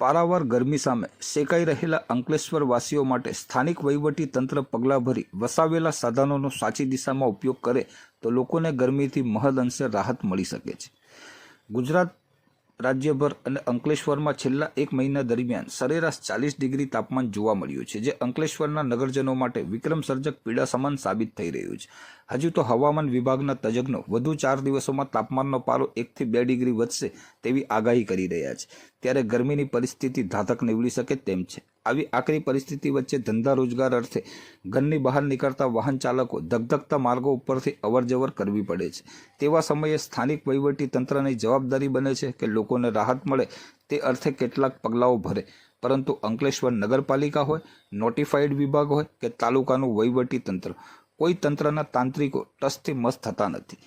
પારાવાર ગરમી સામે શેકાઈ રહેલા અંકલેશ્વરવાસીઓ માટે સ્થાનિક વહીવટી તંત્ર પગલાં ભરી વસાવેલા સાધનોનો સાચી દિશામાં ઉપયોગ કરે તો લોકોને ગરમીથી મહદ અંશે રાહત મળી શકે છે. ગુજરાત રાજ્યભર અને અંકલેશ્વરમાં છેલ્લા એક મહિના દરમિયાન સરેરાશ ચાલીસ ડિગ્રી તાપમાન જોવા મળ્યું છે, જે અંકલેશ્વરના નગરજનો માટે વિક્રમ સર્જક પીડા સમાન સાબિત થઈ રહ્યું છે. હજુ તો હવામાન વિભાગના તજજ્ઞો વધુ ચાર દિવસોમાં તાપમાનનો પારો એકથી બે ડિગ્રી વધશે તેવી આગાહી કરી રહ્યા છે. ત્યારે ગરમીની પરિસ્થિતિ ધાધક નીવડી શકે તેમ છે. આવી આકરી પરિસ્થિતિ વચ્ચે ધંધા રોજગાર અર્થે ઘરની બહાર નીકળતા વાહન ચાલકો ધગધગતા માર્ગો ઉપરથી અવરજવર કરવી પડે છે. તેવા સમયે સ્થાનિક વહીવટી તંત્રની જવાબદારી બને છે કે લોકોને રાહત મળે તે અર્થે કેટલાક પગલાઓ ભરે. પરંતુ અંકલેશ્વર નગરપાલિકા હોય નોટિફાઈડ વિભાગ હોય કે તાલુકાનું વહીવટી તંત્ર, કોઈ તંત્રના તાંત્રિકો ટસથી મસ્ત થતા નથી.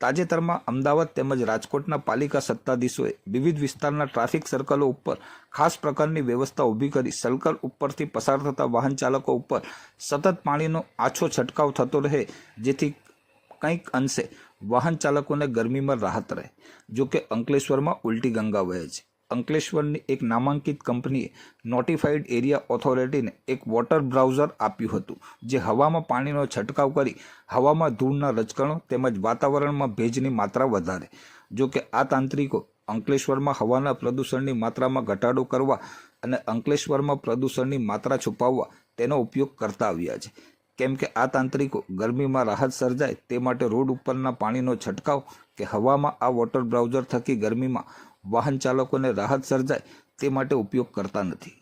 તાજેતરમાં અમદાવાદ તેમજ રાજકોટના પાલિકા સત્તાધીશોએ વિવિધ વિસ્તારના ટ્રાફિક સર્કલો ઉપર ખાસ પ્રકારની વ્યવસ્થા ઊભી કરી સર્કલ ઉપરથી પસાર થતા વાહન ચાલકો ઉપર સતત પાણીનો આછો છંટકાવ થતો રહે, જેથી કંઈક અંશે વાહન ચાલકોને ગરમીમાં રાહત રહે. જો કે અંકલેશ્વરમાં ઉલટી ગંગા વહે છે. અંકલેશ્વરની એક નામાંકિત કંપનીએ નોટિફાઈડ એરિયા ઓથોરિટીને એક વોટર બ્રાઉઝર આપ્યું હતું, જે હવામાં પાણીનો છંટકાવ કરી હવામાં ધૂળના રજકણો તેમજ વાતાવરણમાં ભેજની માત્રા વધારે. જો કે આ તાંત્રિકો અંકલેશ્વરમાં હવાના પ્રદૂષણની માત્રામાં ઘટાડો કરવા અને અંકલેશ્વરમાં પ્રદૂષણની માત્રા છુપાવવા તેનો ઉપયોગ કરતા આવ્યા છે. કેમ કે આ તાંત્રિકો ગરમીમાં રાહત સર્જાય તે માટે રોડ ઉપરના પાણીનો છંટકાવ કે હવામાં આ વોટર બ્રાઉઝર થકી ગરમીમાં વાહન ચાલકોને રાહત સર્જાય તે માટે ઉપયોગ કરતા નથી.